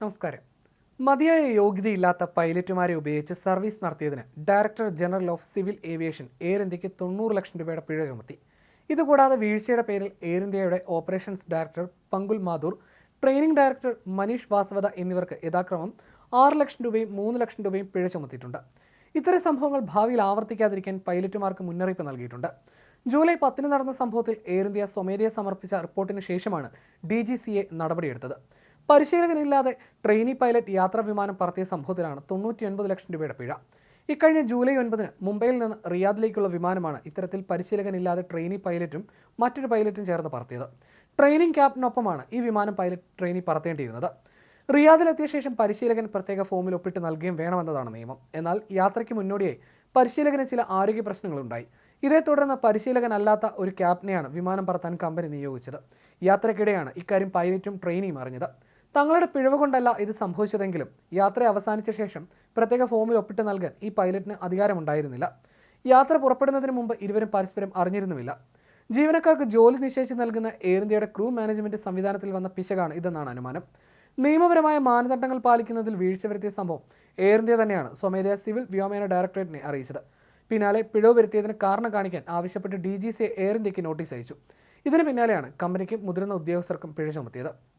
നമസ്കാരം. മതിയായ യോഗ്യതയില്ലാത്ത പൈലറ്റുമാരെ ഉപയോഗിച്ച് സർവീസ് നടത്തിയതിന് director general of civil aviation Air ഇന്ത്യയ്ക്ക് തൊണ്ണൂറ് ലക്ഷം രൂപയുടെ പിഴ ചുമത്തി. ഇതുകൂടാതെ വീഴ്ചയുടെ പേരിൽ എയർ ഇന്ത്യയുടെ operations director Pankul Mathur training director Manish Vasawata എന്നിവർക്ക് യഥാക്രമം ആറ് ലക്ഷം രൂപയും മൂന്ന് ലക്ഷം രൂപയും പിഴ ചുമത്തിയിട്ടുണ്ട്. ഇത്തരം സംഭവങ്ങൾ ഭാവിയിൽ ആവർത്തിക്കാതിരിക്കാൻ പൈലറ്റുമാർക്ക് മുന്നറിയിപ്പ് നൽകിയിട്ടുണ്ട്. ജൂലൈ പത്തിന് നടന്ന സംഭവത്തിൽ എയർ ഇന്ത്യ സ്വമേധയാ സമർപ്പിച്ച റിപ്പോർട്ടിന് ശേഷമാണ് ഡി ജി സി എ നടപടിയെടുത്തത്. പരിശീലകനില്ലാതെ ട്രെയിനി പൈലറ്റ് യാത്രാ വിമാനം പറത്തിയ സംഭവത്തിലാണ് തൊണ്ണൂറ്റി ഒൻപത് ലക്ഷം രൂപയുടെ പിഴ. ഇക്കഴിഞ്ഞ ജൂലൈ ഒൻപതിന് മുംബൈയിൽ നിന്ന് റിയാദിലേക്കുള്ള വിമാനമാണ് ഇത്തരത്തിൽ പരിശീലകനില്ലാതെ ട്രെയിനി പൈലറ്റും മറ്റൊരു പൈലറ്റും ചേർന്ന് പറത്തിയത്. ട്രെയിനിങ് ക്യാപ്റ്റനൊപ്പമാണ് ഈ വിമാനം പൈലറ്റ് ട്രെയിനി പറത്തേണ്ടിയിരുന്നത്. റിയാദിലെത്തിയ ശേഷം പരിശീലകൻ പ്രത്യേക ഫോമിൽ ഒപ്പിട്ട് നൽകുകയും വേണമെന്നതാണ് നിയമം. എന്നാൽ യാത്രയ്ക്ക് മുന്നോടിയായി പരിശീലകന് ചില ആരോഗ്യ പ്രശ്നങ്ങളുണ്ടായി. ഇതേ തുടർന്ന് പരിശീലകനല്ലാത്ത ഒരു ക്യാപ്റ്റനെയാണ് വിമാനം പറത്താൻ കമ്പനി നിയോഗിച്ചത്. യാത്രയ്ക്കിടെയാണ് ഇക്കാര്യം പൈലറ്റും ട്രെയിനിയും അറിഞ്ഞത്. തങ്ങളുടെ പിഴവ് കൊണ്ടല്ല ഇത് സംഭവിച്ചതെങ്കിലും യാത്ര അവസാനിച്ച ശേഷം പ്രത്യേക ഫോമിൽ ഒപ്പിട്ട് നൽകാൻ ഈ പൈലറ്റിന് അധികാരമുണ്ടായിരുന്നില്ല. യാത്ര പുറപ്പെടുന്നതിന് മുമ്പ് ഇരുവരും പരസ്പരം അറിഞ്ഞിരുന്നുമില്ല. ജീവനക്കാർക്ക് ജോലി നിശ്ചയിച്ച് നൽകുന്ന എയർ ഇന്ത്യയുടെ ക്രൂ മാനേജ്മെന്റ് സംവിധാനത്തിൽ വന്ന പിശകാണ് ഇതെന്നാണ് അനുമാനം. നിയമപരമായ മാനദണ്ഡങ്ങൾ പാലിക്കുന്നതിൽ വീഴ്ച വരുത്തിയ സംഭവം എയർ ഇന്ത്യ തന്നെയാണ് സ്വമേധയാ സിവിൽ വ്യോമയാന ഡയറക്ടറേറ്റിനെ അറിയിച്ചത്. പിന്നാലെ പിഴവ് വരുത്തിയതിന് കാരണം കാണിക്കാൻ ആവശ്യപ്പെട്ട് ഡി ജി സി എയർ ഇന്ത്യയ്ക്ക് നോട്ടീസ് അയച്ചു. ഇതിന് പിന്നാലെയാണ് കമ്പനിക്കും മുതിർന്ന ഉദ്യോഗസ്ഥർക്കും പിഴ ചുമത്തിയത്.